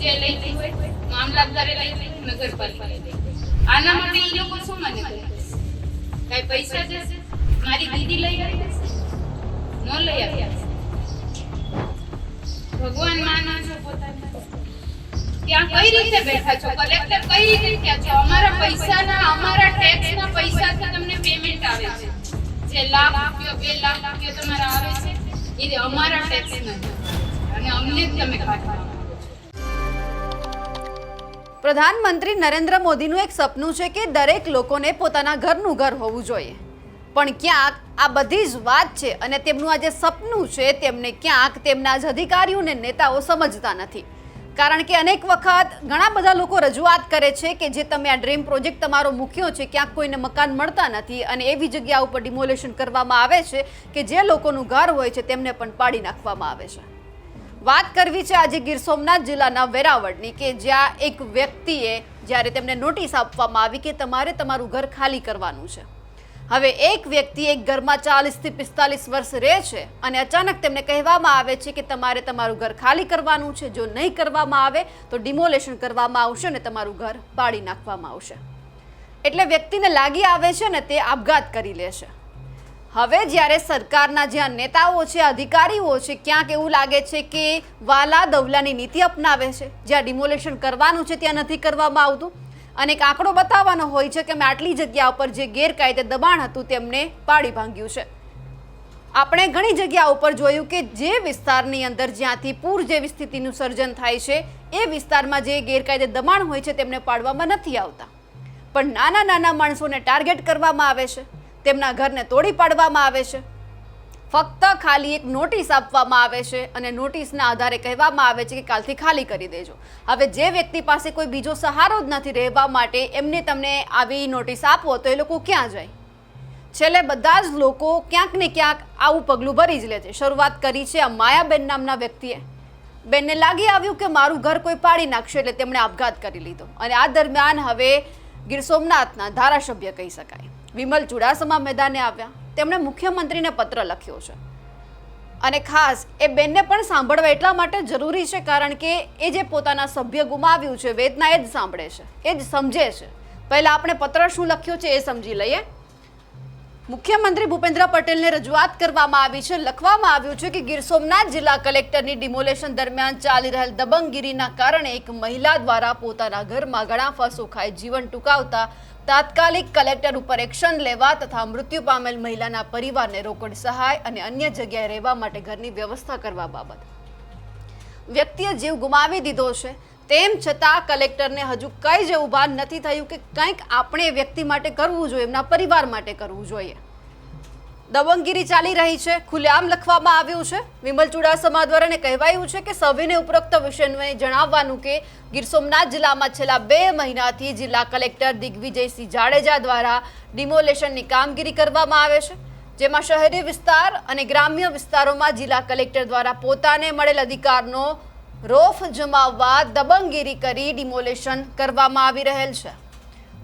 બીજે લઈ આના માટે એ લોકો શું મને કઈ પૈસા મારી દીદી લઈ આવી ન લઈ આવ્યા ભગવાન ત્યાં કઈ રીતે બેઠા છો? કલેક્ટર કઈ રીતે અમારા પૈસાના, અમારા ટેક્સના પૈસાથી તમને પેમેન્ટ આવે છે. જે લાખ રૂપિયો, બે લાખ રૂપિયો તમારા આવે છે, એ અમારા ટેક્સના. અને અમને જ તમે કાઢવા. પ્રધાનમંત્રી નરેન્દ્ર મોદીનું એક સપનું છે કે દરેક લોકોને પોતાના ઘરનું ઘર હોવું જોઈએ. પણ ક્યાંક આ બધી જ વાત છે અને તેમનું આ જે સપનું છે તેમને ક્યાંક તેમના જ અધિકારીઓને નેતાઓ સમજતા નથી. કારણ કે અનેક વખત ઘણા બધા લોકો રજૂઆત કરે છે કે જે તમે આ ડ્રીમ પ્રોજેક્ટ તમારો મૂક્યો છે, ક્યાંક કોઈને મકાન મળતા નથી અને એવી જગ્યા ઉપર ડિમોલેશન કરવામાં આવે છે કે જે લોકોનું ઘર હોય છે તેમને પણ પાડી નાખવામાં આવે છે. વાત કરવી છે આજે ગીર સોમનાથ જિલ્લાના વેરાવળની કે જ્યાં એક વ્યક્તિએ જ્યારે તેમને નોટિસ આપવામાં આવી કે તમારે તમારું ઘર ખાલી કરવાનું છે. હવે એક વ્યક્તિ એક ઘરમાં ચાલીસથી પિસ્તાલીસ વર્ષ રહે છે અને અચાનક તેમને કહેવામાં આવે છે કે તમારે તમારું ઘર ખાલી કરવાનું છે. જો નહીં કરવામાં આવે તો ડિમોલેશન કરવામાં આવશે અને તમારું ઘર પાડી નાખવામાં આવશે. એટલે વ્યક્તિને લાગી આવે છે ને તે આપઘાત કરી લે છે. હવે જ્યારે સરકારના જ્યાં નેતાઓ છે, અધિકારીઓ છે, ક્યાંક એવું લાગે છે કે વાલા દવલાની નીતિ અપનાવે છે, જ્યાં ડિમોલેશન કરવાનું છે, ત્યાં નથી કરવામાં આવતું. અને એક આંકડો બતાવવાનો હોય છે કે મેં આટલી જગ્યા ઉપર જે ગેરકાયદે દબાણ હતું, તેમને પાડી ભાંગ્યું છે. આપણે ઘણી જગ્યા ઉપર જોયું કે જે વિસ્તારની અંદર જ્યાંથી પૂર જેવી સ્થિતિનું સર્જન થાય છે, એ વિસ્તારમાં જે ગેરકાયદે દબાણ હોય છે, તેમને પાડવામાં નથી આવતા. પણ નાના નાના માણસોને ટાર્ગેટ કરવામાં આવે છે. તેમના ઘરને તોડી પાડવામાં આવે છે. ફક્ત ખાલી એક નોટિસ આપવામાં આવે છે અને નોટિસના આધારે કહેવામાં આવે છે કે કાલથી ખાલી કરી દેજો. હવે જે વ્યક્તિ પાસે કોઈ બીજો સહારો જ નથી રહેવા માટે એમને તમને આવી નોટિસ આપો તો એ લોકો ક્યાં જાય? છેલ્લે બધા જ લોકો ક્યાંક ને ક્યાંક આવું પગલું ભરી જ લે છે. શરૂઆત કરી છે આ માયાબેન નામના વ્યક્તિએ. બેનને લાગી આવ્યું કે મારું ઘર કોઈ પાડી નાખશે એટલે તેમણે આપઘાત કરી લીધો. અને આ દરમિયાન હવે ગીર સોમનાથના ધારાસભ્ય કહી શકાય. વિમલ ચુડાસમા મેદાને આવ્યા. તેમણે મુખ્યમંત્રીને પત્ર લખ્યો છે. અને ખાસ, એ બેનને પણ સાંભળવા એટલા માટે જરૂરી છે કારણ કે એ જે પોતાના સભ્ય ગુમાવ્યું છે, વેદના એ જ સાંભળે છે, એ જ સમજે છે. પહેલાં આપણે પત્ર શું લખ્યો છે એ સમજી લઈએ. મુખ્યમંત્રી ભૂપેન્દ્ર પટેલને રજૂઆત કરવામાં આવી છે, લખવામાં આવ્યું છે કે ગીર સોમનાથ જિલ્લા કલેક્ટરની ડિમોલેશન દરમિયાન ચાલી રહેલ દબંગગીરીના કારણે એક મહિલા દ્વારા પોતાના ઘરમાં ઘણા ફસુ ખાઈ જીવન ટૂંકાવતા તાત્કાલિક કલેક્ટર ઉપર એક્શન લેવા તથા મૃત્યુ પામેલ મહિલાના પરિવારને રોકડ સહાય અને અન્ય જગ્યાએ રહેવા માટે ઘરની વ્યવસ્થા કરવા બાબત. વ્યક્તિએ જીવ ગુમાવી દીધો છે, તેમ છતાં કલેક્ટરને હજુ કંઈ જ એવું ભાન નથી થયું કે કંઈક આપણે વ્યક્તિ માટે કરવું જોઈએ, એમના પરિવાર માટે કરવું જોઈએ. દબંગગીરી ચાલી રહી છે. ખુલ્લેઆમ લખવામાં આવ્યું છે. વિમલ ચુડાસમા દ્વારા કહેવાયું છે કે સભ્યને ઉપરોક્ત વિષયને જણાવવાનું કે ગીર સોમનાથ જિલ્લામાં છેલ્લા બે મહિનાથી જિલ્લા કલેક્ટર દિગ્વિજયસિંહ જાડેજા દ્વારા ડિમોલેશનની કામગીરી કરવામાં આવે છે. જેમાં શહેરી વિસ્તાર અને ગ્રામ્ય વિસ્તારોમાં જિલ્લા કલેક્ટર દ્વારા પોતાને મળેલ અધિકારનો રોફ જમાવવા દબંગગીરી કરી ડિમોલેશન કરવામાં આવી રહેલ છે.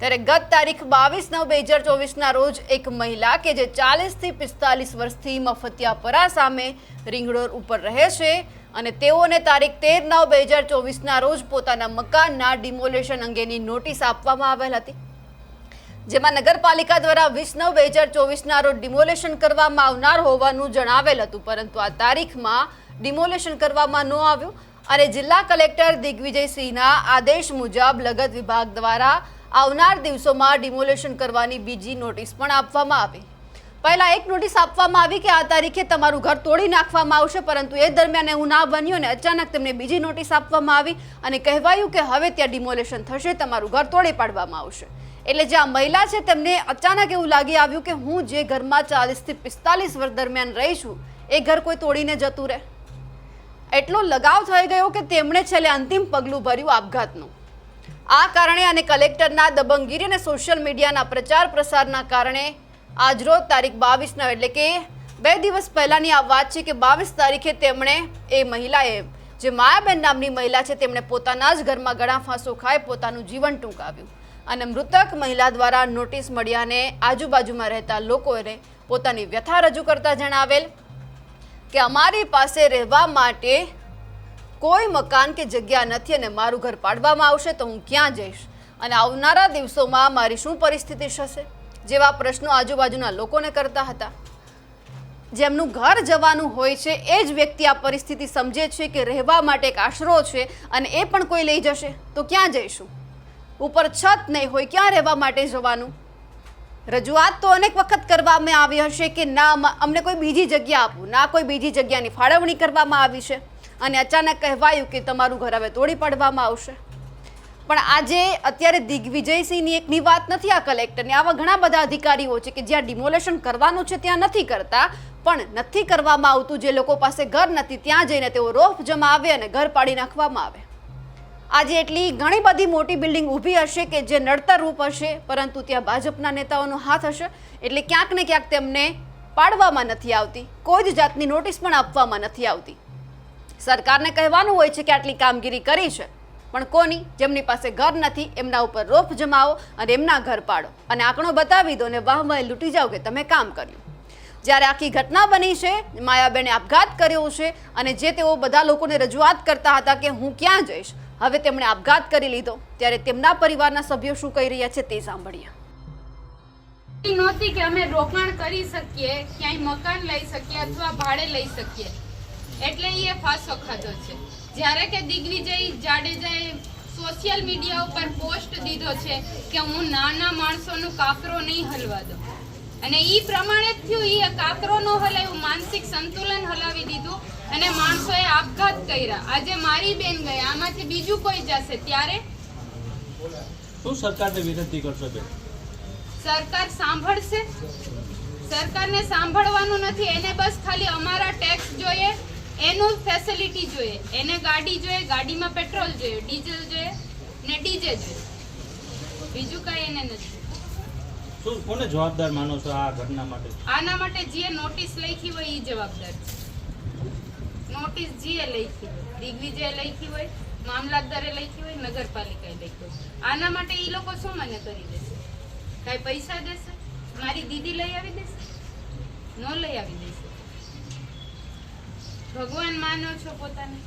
ત્યારે ગત તારીખ બાવીસ નવ બે હજાર ચોવીસના રોજ એક મહિલા કે જે ચાલીસથી પિસ્તાલીસ વર્ષથી મફતિયાપરા સામે રિંગ ઉપર રહે છે અને તેઓને તારીખ તેર નવ બે હજાર ચોવીસના રોજ પોતાના મકાનના ડિમોલેશન અંગેની નોટિસ આપવામાં આવેલ હતી. જેમાં નગરપાલિકા દ્વારા વીસ નવ બે હજાર ચોવીસના રોજ ડિમોલેશન કરવામાં આવનાર હોવાનું જણાવેલ હતું, પરંતુ આ તારીખમાં ડિમોલેશન કરવામાં ન આવ્યું અને જિલ્લા કલેક્ટર દિગ્વિજયસિંહના આદેશ મુજબ લગત વિભાગ દ્વારા આવનાર દિવસોમાં ડિમોલેશન કરવાની બીજી નોટિસ પણ આપવામાં આવી. પહેલા એક નોટિસ આપવામાં આવી કે આ તારીખે તમારું ઘર તોડી નાખવામાં આવશે, પરંતુ એ દરમિયાન એવું ના બન્યું અને અચાનક તેમને બીજી નોટિસ આપવામાં આવી અને કહેવાયું કે હવે ત્યાં ડિમોલેશન થશે, તમારું ઘર તોડી પાડવામાં આવશે. એટલે જે આ મહિલા છે તેમને અચાનક એવું લાગી આવ્યું કે હું જે ઘરમાં ચાલીસથી પિસ્તાલીસ વર્ષ દરમિયાન રહી છું, એ ઘર કોઈ તોડીને જતું રહે. એટલો લગાવ થઈ ગયો કે તેમણે છેલ્લે અંતિમ પગલું ભર્યું આપઘાતનું. આ કારણે અને કલેક્ટરના દબંગગીરી અને સોશિયલ મીડિયાના પ્રચાર પ્રસારના કારણે આજરોજ તારીખ બાવીસના એટલે કે બે દિવસ પહેલાંની આ વાત છે કે બાવીસ તારીખે તેમણે એ મહિલાએ, જે માયાબેન નામની મહિલા છે, તેમણે પોતાના જ ઘરમાં ગળા ફાંસો ખાઈ પોતાનું જીવન ટૂંકાવ્યું. અને મૃતક મહિલા દ્વારા નોટિસ મળ્યાને આજુબાજુમાં રહેતા લોકોને પોતાની વ્યથા રજૂ કરતા જણાવેલ કે અમારી પાસે રહેવા માટે કોઈ મકાન કે જગ્યા નથી અને મારું ઘર પાડવામાં આવશે તો હું ક્યાં જઈશ? અને આવનારા દિવસોમાં મારી શું પરિસ્થિતિ થશે? જેવા પ્રશ્નો આજુબાજુના લોકોને કરતા હતા. જેમનું ઘર જવાનું હોય છે, એ જ વ્યક્તિ આ પરિસ્થિતિ સમજે છે કે રહેવા માટે એક આશરો છે અને એ પણ કોઈ લઈ જશે. તો ક્યાં જઈશું? ઉપર છત નહીં હોય, ક્યાં રહેવા માટે જવાનું? રજૂઆત તો અનેક વખત કરવામાં આવી હશે કે ના, અમને કોઈ બીજી જગ્યા આપો. ના, કોઈ બીજી જગ્યાની ફાળવણી કરવામાં આવી છે. અને અચાનક કહેવાયું કે તમારું ઘર હવે તોડી પાડવામાં આવશે. પણ આજે અત્યારે દિગ્વિજયસિંહની એકની વાત નથી આ કલેક્ટરની. આવા ઘણા બધા અધિકારીઓ છે કે જ્યાં ડિમોલેશન કરવાનું છે ત્યાં નથી કરતા, પણ નથી કરવામાં આવતું જે લોકો પાસે ઘર નથી, ત્યાં જઈને તેઓ રોફ જમાવે અને ઘર પાડી નાખવામાં આવે. આજે એટલી ઘણી બધી મોટી બિલ્ડિંગ ઊભી હશે કે જે નડતર રૂપ હશે, પરંતુ ત્યાં ભાજપના નેતાઓનો હાથ હશે. એટલે ક્યાંક ને ક્યાંક તેમને પાડવામાં નથી આવતી. કોઈ જ જાતની નોટિસ પણ આપવામાં નથી આવતી. સરકારને કહેવાનું હોય છે કે આટલી કામગીરી કરી છે. પણ કોની? જેમની પાસે ઘર નથી, એમના ઉપર રોફ જમાવો અને એમના ઘર પાડો. અને આંકડો બતાવી દો ને વાહ વાહ લૂંટી જાઓ કે તમે કામ કર્યું. જ્યારે આખી ઘટના બની છે, માયાબેને આપઘાત કર્યો છે અને જે તેઓ બધા લોકોને રજૂઆત કરતા હતા કે હું ક્યાં જઈશ, હવે તેમણે આપઘાત કરી લીધો. ત્યારે તેમના પરિવારના સભ્યો શું કહી રહ્યા છે તે સાંભળીએ. નહોતી કે અમે રોકાણ કરી શકીએ, ક્યાંય મકાન લઈ શકીએ અથવા ભાડે લઈ શકીએ. એટલે એ ફાંસો ખાધો છે. જ્યારે કે દિગ્વિજય જાડેજાએ સોશિયલ મીડિયા ઉપર પોસ્ટ દીધો છે કે હું નાના માણસોનું કાકરો નહીં હલવા દઉં. અને એ પ્રમાણે જ થયું એ કાકરો ન હલાવ્યું માનસિક સંતુલન હલાવી દીધું અને માણસોએ આપઘાત કર્યા. આજે મારી બેન ગઈ આમાંથી બીજું કોઈ જશે. ત્યારે શું સરકારને વિનંતી કરશો બેન? સરકાર સાંભળશે. સરકારને સાંભળવાનું નથી. એને બસ ખાલી અમારા ટેક્સ જોઈએ. એનું ફેસિલિટી જોઈએ. એને ગાડી જોઈએ ગાડીમાં પેટ્રોલ જોઈએ ડીઝલ જોઈએ ને ડીજે જોઈએ. બીજું કાંઈ એને નથી. શું કોને જવાબદાર માનો છો આ ઘટના માટે? આના માટે જે નોટિસ લખી હોય એ જવાબદાર છે. નોટિસ જીએ લખી હોય દિગ્વિજય લખી હોય મામલતદારે લખી હોય નગરપાલિકાએ લખી હોય. આના માટે એ લોકો શું મને કરી દેશે? કાંઈ પૈસા દેશે? મારી દીદી લઈ આવી દેશે? ન લઈ આવી દેશે? ભગવાન માનો છો પોતાને?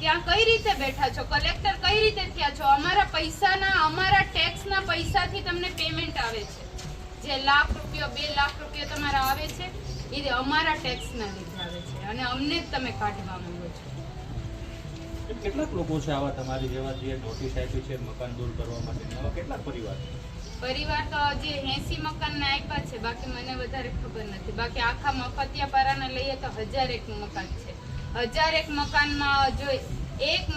ત્યાં કઈ રીતે બેઠા છો? કલેક્ટર કઈ રીતે થયા છો? અમારા પૈસાના, અમારા ટેક્સના પૈસાથી તમને પેમેન્ટ આવે છે. જે લાખ રૂપિયા, બે લાખ રૂપિયા તમારા આવે છે, એ અમારા ટેક્સના લીધે આવે છે. અને અમને જ તમે કાઢવા માંગો છો. કેટલાક લોકો છે આવા તમારી જેવા જે નોટિસ આપી છે, મકાન દૂર કરવા માટે કેટલાક પરિવાર પરિવાર તો જે એસી મકાનના આપ્યા છે, બાકી મને વધારે ખબર નથી. બાકી આખા મફતિયાપારાને લઈએ તો હજાર એક મકાન છે. હજાર એક મકાનમાં જો એક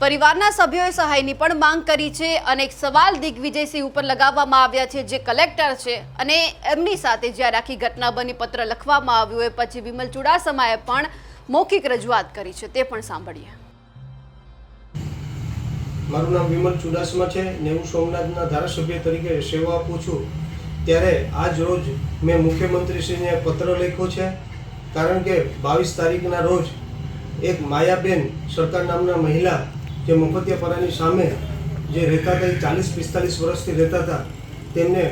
પરિવારના સભ્યોએ સહાયની પણ માંગ કરી છે અને એક સવાલ દિગ્વિજયસિંહ ઉપર લગાવવામાં આવ્યા છે, જે કલેક્ટર છે અને એમની સાથે જ્યારે આખી ઘટના બની, પત્ર લખવામાં આવ્યું એ પછી વિમલ ચુડાસમાએ પણ મૌખિક રજૂઆત કરી છે, તે પણ સાંભળીએ. મારું નામ વિમલ ચુડાસમા છે ને હું સોમનાથના ધારાસભ્ય તરીકે સેવા આપું છું. ત્યારે આજ રોજ મેં મુખ્યમંત્રીશ્રીને પત્ર લખ્યો છે, કારણ કે બાવીસ તારીખના રોજ એક માયાબેન સરકાર નામના મહિલા જે મફતિયાપરાની સામે જે રહેતા હતા, એ ચાલીસ પિસ્તાલીસ વર્ષથી રહેતા હતા, તેમને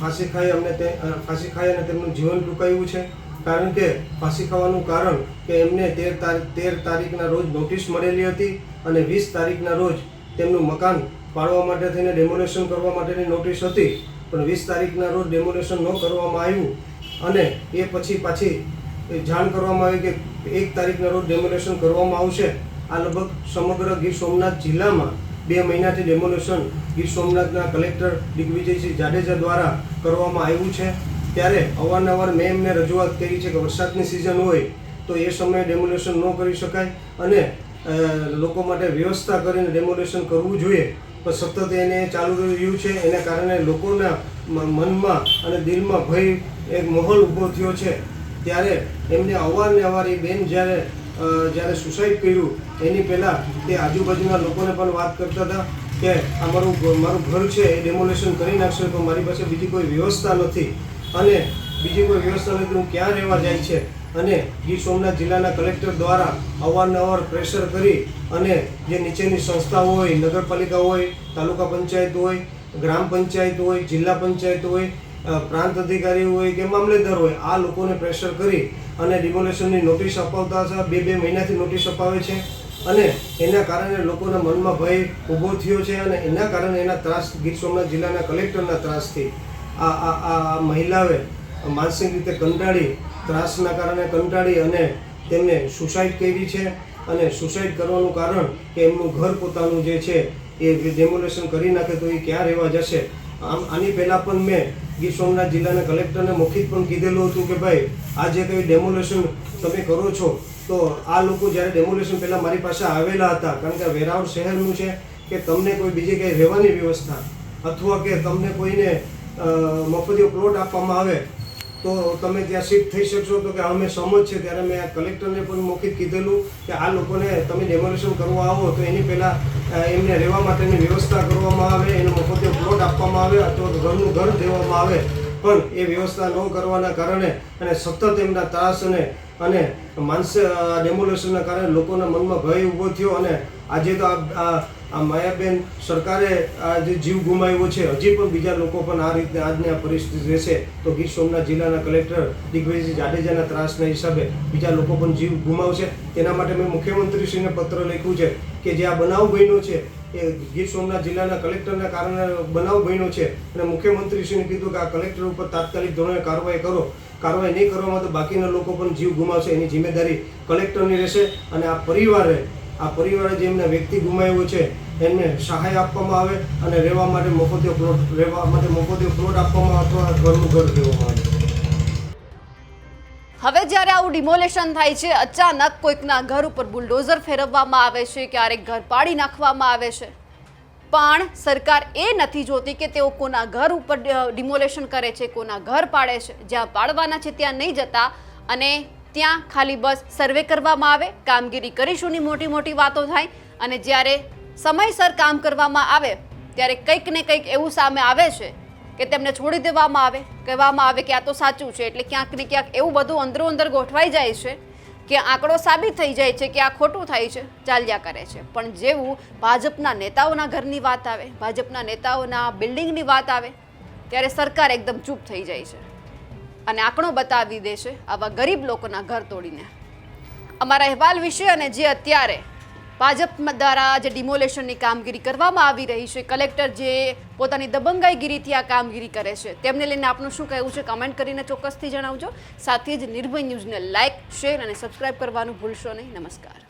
ફાંસી ખાઈ અમને તે ફાંસી ખાઈ અને તેમનું જીવન ટૂંકાયું છે. કારણ કે ફાંસી ખાવાનું કારણ કે એમને તેર તારીખ તેર તારીખના રોજ નોટિસ મળેલી હતી અને વીસ તારીખના રોજ તેમનું મકાન પાડવા માટે થઈને ડેમોલેશન કરવા માટેની નોટિસ હતી. પણ વીસ તારીખના રોજ ડેમોલેશન ન કરવામાં આવ્યું અને એ પછી પાછી જાણ કરવામાં આવી કે એક તારીખના રોજ ડેમોલેશન કરવામાં આવશે. આ લગભગ સમગ્ર ગીર સોમનાથ જિલ્લામાં બે મહિનાથી ડેમોલેશન ગીર સોમનાથના કલેક્ટર દિગ્વિજયસિંહ જાડેજા દ્વારા કરવામાં આવ્યું છે. ત્યારે અવારનવાર મેં એમને રજૂઆત કરી છે કે વરસાદની સિઝન હોય તો એ સમયે ડેમોલેશન ન કરી શકાય અને લોકો માટે વ્યવસ્થા કરીને ડેમોલેશન કરવું જોઈએ. પણ સતત એને ચાલુ રહ્યું છે. એને કારણે લોકોના મનમાં અને દિલમાં ભય એક માહોલ ઊભો થયો છે. ત્યારે એમને અવારને અવાર એ બેન જ્યારે જ્યારે સુસાઇડ કર્યું, એની પહેલાં તે આજુબાજુના લોકોને પણ વાત કરતા હતા કે આ મારું મારું ઘર છે, એ ડેમોલેશન કરી નાખશે, તો મારી પાસે બીજી કોઈ વ્યવસ્થા નથી. અને બીજી કોઈ વ્યવસ્થા નથી હું ક્યાં રહેવા જાય છે? અને ગીર સોમનાથ જિલ્લાના કલેક્ટર દ્વારા અવારનવાર પ્રેશર કરી અને જે નીચેની સંસ્થાઓ હોય, નગરપાલિકા હોય, તાલુકા પંચાયત હોય, ગ્રામ પંચાયત હોય, જિલ્લા પંચાયત હોય પ્રાંત અધિકારી હોય કે મામલેદાર હોય, આ લોકોને પ્રેશર કરી અને ડિમોલેશનની નોટિસ અપાવતા હતા. બે બે મહિનાથી નોટિસ અપાવે છે અને એના કારણે લોકોના મનમાં ભય ઊભો થયો છે અને એના કારણે એના ત્રાસ ગીર સોમનાથ જિલ્લાના કલેક્ટરના ત્રાસથી આ આ આ મહિલાએ માનસિક રીતે કંટાળી ત્રાસના કારણે કંટાળી અને તેમને સુસાઇડ કરી છે અને સુસાઇડ કરવાનું કારણ કે એમનું ઘર પોતાનું જે છે એ ડેમોલેશન કરી નાખે તો એ ક્યાં રહેવા જશે? આમ આની પહેલાં પણ મેં ગીર સોમનાથ જિલ્લાના કલેક્ટરને મૌખિક પણ કીધેલું હતું કે ભાઈ, આ જે કંઈ ડેમોલેશન તમે કરો છો, તો આ લોકો જ્યારે ડેમોલેશન પહેલાં મારી પાસે આવેલા હતા, કારણ કે વેરાવળ શહેરનું છે, કે તમને કોઈ બીજી કંઈ રહેવાની વ્યવસ્થા, અથવા કે તમને કોઈને મફતીઓ પ્લોટ આપવામાં આવે તો તમે ત્યાં શિફ્ટ થઈ શકશો તો કે અમે સમજ છે, ત્યારે મેં કલેક્ટરને પણ મૌખિક કીધેલું કે આ લોકોને તમે ડેમોલેશન કરવા આવો તો એની પહેલાં એમને રહેવા માટેની વ્યવસ્થા કરવામાં આવે, એનો મફતે પ્લોટ આપવામાં આવે અથવા ઘરનું ઘર દેવામાં આવે. પણ એ વ્યવસ્થા ન કરવાના કારણે અને સતત એમના ત્રાસને અને માનસ ડેમોલેશનના કારણે લોકોના મનમાં ભય ઊભો થયો અને આજે તો આ આ- માયાબેન સરકારે આ જે જીવ ગુમાવ્યો છે, હજી પણ બીજા લોકો પણ આ રીતે આજની આ પરિસ્થિતિ રહેશે, તો ગીર સોમનાથ જિલ્લાના કલેક્ટર દિગ્વિજય જાડેજાના ત્રાસના હિસાબે બીજા લોકો પણ જીવ ગુમાવશે. તેના માટે મેં મુખ્યમંત્રીશ્રીને પત્ર લખ્યું છે કે જે આ બનાવ બન્યો છે, એ ગીર સોમનાથ જિલ્લાના કલેક્ટરના કારણે બનાવ બન્યો છે. અને મુખ્યમંત્રીશ્રીને કીધું કે આ કલેક્ટર ઉપર તાત્કાલિક ધોરણે કાર્યવાહી કરો. કાર્યવાહી નહીં કરવામાં તો બાકીના લોકો પણ જીવ ગુમાવશે. એની જિમ્મેદારી કલેક્ટરની રહેશે અને આ પરિવારે આ પરિવારે જે વ્યક્તિ ગુમાવ્યો છે, એમને સહાય આપવામાં આવે અને રહેવા માટે મફતિયો પ્લોટ રહેવા માટે મફતિયો પ્લોટ આપવામાં અથવા ઘરનું ઘર દેવામાં આવે. હવે જ્યારે આવું ડિમોલેશન થાય છે, અચાનક કોઈકના ઘર ઉપર બુલડોઝર ફેરવવામાં આવે છે, ક્યારેક ઘર પાડી નાખવામાં આવે છે. પણ સરકાર એ નથી જોતી કે તેઓ કોના ઘર ઉપર ડિમોલેશન કરે છે, કોના ઘર પાડે છે. જ્યાં પાડવાના છે, ત્યાં નહીં જતા અને ત્યાં ખાલી બસ સર્વે કરવામાં આવે, કામગીરી કરીશુંની મોટી મોટી વાતો થાય. અને જ્યારે સમયસર કામ કરવામાં આવે, ત્યારે કંઈક ને કંઈક એવું સામે આવે છે કે તેમને છોડી દેવામાં આવે, કહેવામાં આવે કે આ તો સાચું છે, એટલે ક્યાંક ને ક્યાંક એવું બધું અંદરો અંદર ગોઠવાઈ જાય છે કે આંકડો સાબિત થઈ જાય છે કે આ ખોટું થાય છે, ચાલ્યા કરે છે. પણ જેવું ભાજપના નેતાઓના ઘરની વાત આવે, ભાજપના નેતાઓના બિલ્ડિંગની વાત આવે, ત્યારે સરકાર એકદમ ચૂપ થઈ જાય છે. અને આંકડો બતાવી દેશે આવા ગરીબ લોકોના ઘર તોડીને. અમારા અહેવાલ વિશે અને જે અત્યારે ભાજપ દ્વારા જે ડિમોલેશનની કામગીરી કરવામાં આવી રહી છે, કલેક્ટર જે પોતાની દબંગાઈગીરીથી આ કામગીરી કરે છે, તેમને લઈને આપનું શું કહેવું છે, કમેન્ટ કરીને ચોક્કસથી જણાવજો. સાથે જ નિર્ભય ન્યૂઝને લાઇક શેર અને સબસ્ક્રાઇબ કરવાનું ભૂલશો નહીં. નમસ્કાર.